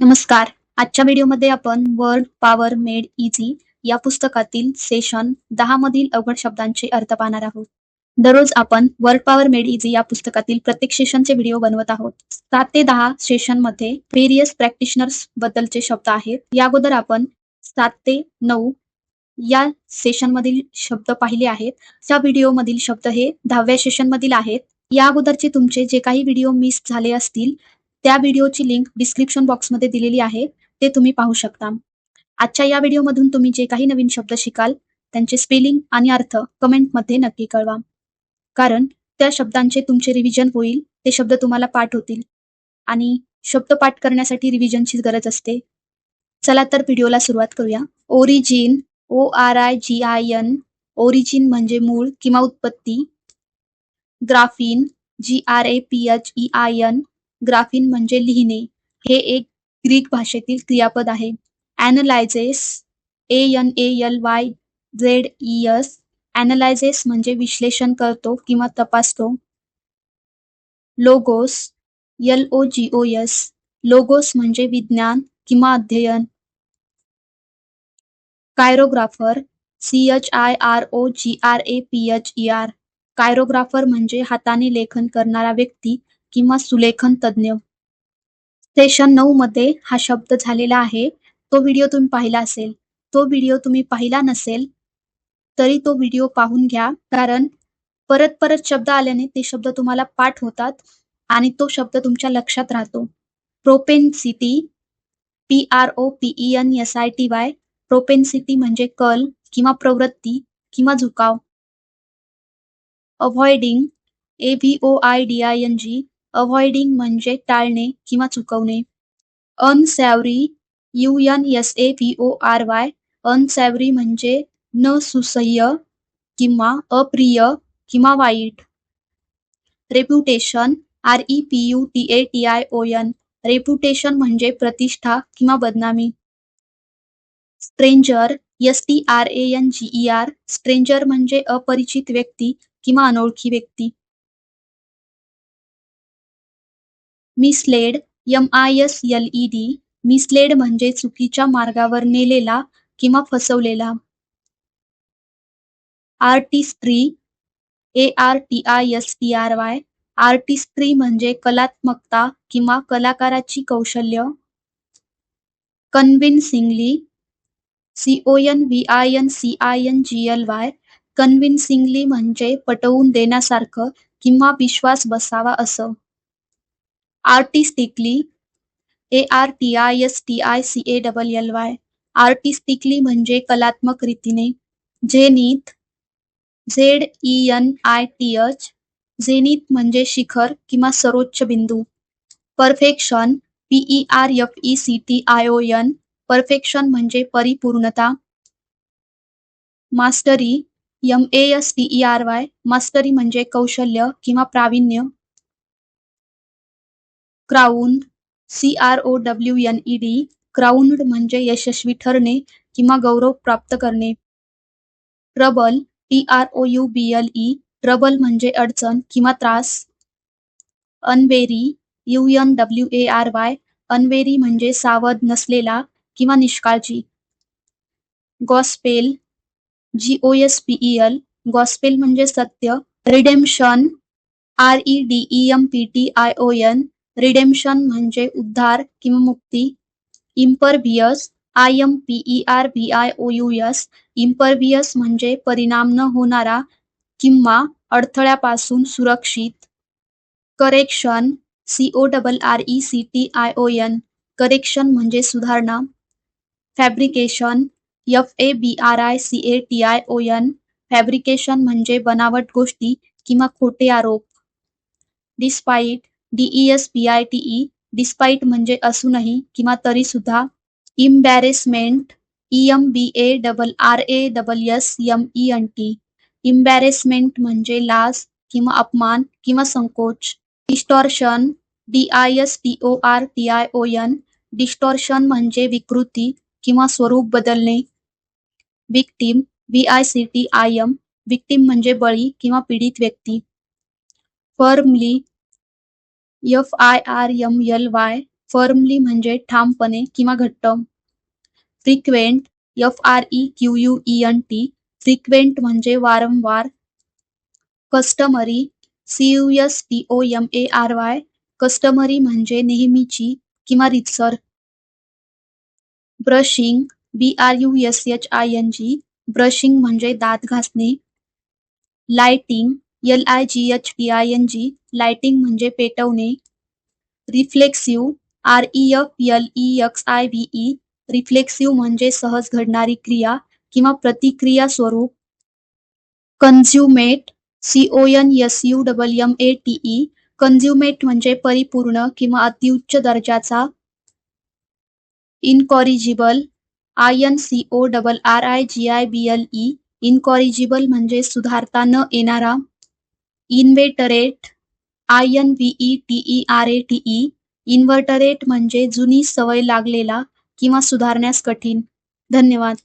नमस्कार. आजच्या व्हिडिओमध्ये आपण वर्ल्ड पॉवर मेड इझी या पुस्तकातील सेशन दहा मधील अवघड शब्दांचे अर्थ पाहणार आहोत. दररोज आपण वर्ल्ड पॉवर मेड इझी या पुस्तकातील प्रत्येक सेशनचे व्हिडिओ बनवत आहोत. सात ते दहा सेशनमध्ये व्हेरियस प्रॅक्टिशनर्स बद्दलचे शब्द आहेत. या अगोदर आपण सात ते नऊ या सेशन मधील शब्द पाहिले आहेत. त्या व्हिडिओ मधील शब्द हे दहाव्या सेशन मधील आहेत. या अगोदरचे तुमचे जे काही व्हिडिओ मिस झाले असतील त्या व्हिडिओची लिंक डिस्क्रिप्शन बॉक्समध्ये दिलेली आहे ते तुम्ही पाहू शकता. आजच्या या व्हिडिओमधून तुम्ही जे काही नवीन शब्द शिकाल त्यांचे स्पेलिंग आणि अर्थ कमेंटमध्ये नक्की कळवा. कारण त्या शब्दांचे तुमचे रिव्हिजन होईल ते शब्द तुम्हाला पाठ होतील. आणि शब्द पाठ करण्यासाठी रिव्हिजनची गरज असते. चला तर व्हिडिओला सुरुवात करूया. Origin O R I G I N origin म्हणजे मूळ किंवा उत्पत्ती. Graphene G R A P H E I N graphene म्हणजे लिहिणे हे एक ग्रीक भाषेतील क्रियापद आहे. Analyzes A N A L Y Z E S analyzes म्हणजे विश्लेषण करतो किंवा तपासतो. Logos L O G O S logos म्हणजे विज्ञान किंवा अध्ययन. Chirographer C H I R O G R A P H E R chirographer म्हणजे हाताने लेखन करणारा व्यक्ती किंवा सुलेखन तज्ज्ञ सेशन नऊ मध्ये हा शब्द झालेला आहे. तो व्हिडिओ तुम्ही पाहिला असेल. तो व्हिडिओ तुम्ही पाहिला नसेल तरी तो व्हिडिओ पाहून घ्या. कारण परत परत शब्द आल्याने ते शब्द तुम्हाला पाठ होतात आणि तो शब्द तुमच्या लक्षात राहतो. Propensity P R O P E N S I T Y propensity म्हणजे कल किंवा प्रवृत्ती किंवा झुकाव. Avoiding A V O I D I N G avoiding म्हणजे टाळणे किंवा चुकवणे. Unsavory U N S A P O R Y unsavory म्हणजे न सुसह्य किंवा अप्रिय किंवा वाईट. Reputation R E P U T A T I O N reputation म्हणजे प्रतिष्ठा किंवा बदनामी. Stranger S T R A N G E R stranger म्हणजे अपरिचित व्यक्ती किंवा अनोळखी व्यक्ती. Misled M I S L E D misled म्हणजे चुकीच्या मार्गावर नेलेला किंवा फसवलेला. Artistry A R T I S T R Y artistry म्हणजे कलात्मकता किंवा कलाकाराची कौशल्य. Convincingly C O N V I N C I N G L Y convincingly म्हणजे पटवून देण्यासारखं किंवा विश्वास बसावा असं. Artistically A R T I S T I C A double L Y artistically म्हणजे कलात्मक रीतीने zenith Z E N I T H zenith म्हणजे शिखर किंवा सर्वोच्च बिंदू perfection P E R F E C T I O N perfection म्हणजे परिपूर्णता mastery M A S T E R Y mastery म्हणजे कौशल्य किंवा प्रावीण्य crown C R O W N E D crowned म्हणजे यशस्वी ठरणे किंवा गौरव प्राप्त करणे. Trouble T R O U B L E trouble म्हणजे अडचण किंवा त्रास. Unwary U N W A R Y unwary म्हणजे सावध नसलेला किंवा निष्काळजी. Gospel G O S P E L gospel म्हणजे सत्य. Redemption R E D E M P T I O N म्हणजे उद्धार किंवा मुक्ती. Impervious I M P E R V I O U S impervious म्हणजे परिणाम न होणारा किंवा अडथळ्यापासून सुरक्षित. Correction C O double R E C T I O N correction सुधारणा. Fabrication F A B R I C A T I O N fabrication बनावट गोष्टी किंवा खोटे आरोप. Despite D E S P I T despite म्हणजे असूनही किंवा तरी सुद्धा embarrassment M B A double R A double S M E N T embarrassment म्हणजे लाज किंवा अपमान किंवा संकोच distortion D I S T O R T I O N distortion म्हणजे विकृती किंवा स्वरूप बदलणे victim V I C T I M victim म्हणजे बळी किंवा पीडित व्यक्ती firmly F I R M L Y firmly म्हणजे ठामपणे किंवा घट्ट. Frequent F R E Q U E N T frequent म्हणजे वारंवार. Customary C U S T O M A R Y customary म्हणजे नेहमीची किंवा रितसर. Brushing B R U S H I N G brushing म्हणजे दात घासणे. Lighting L I G H T I N G lighting म्हणजे पेटवणे. Reflexive R E F L E X I V E reflexive म्हणजे सहज घडणारी क्रिया किंवा प्रतिक्रिया स्वरूप. Consummate C O N S U double M A T E consummate म्हणजे परिपूर्ण किंवा अतिउच्च दर्जाचा. Incorrigible I N C O double R I G I B L E incorrigible म्हणजे सुधारता न येणारा. Inveterate I N V E T E R A T E inveterate म्हणजे जुनी सवय लागलेला किंवा सुधारण्यास कठीण. धन्यवाद.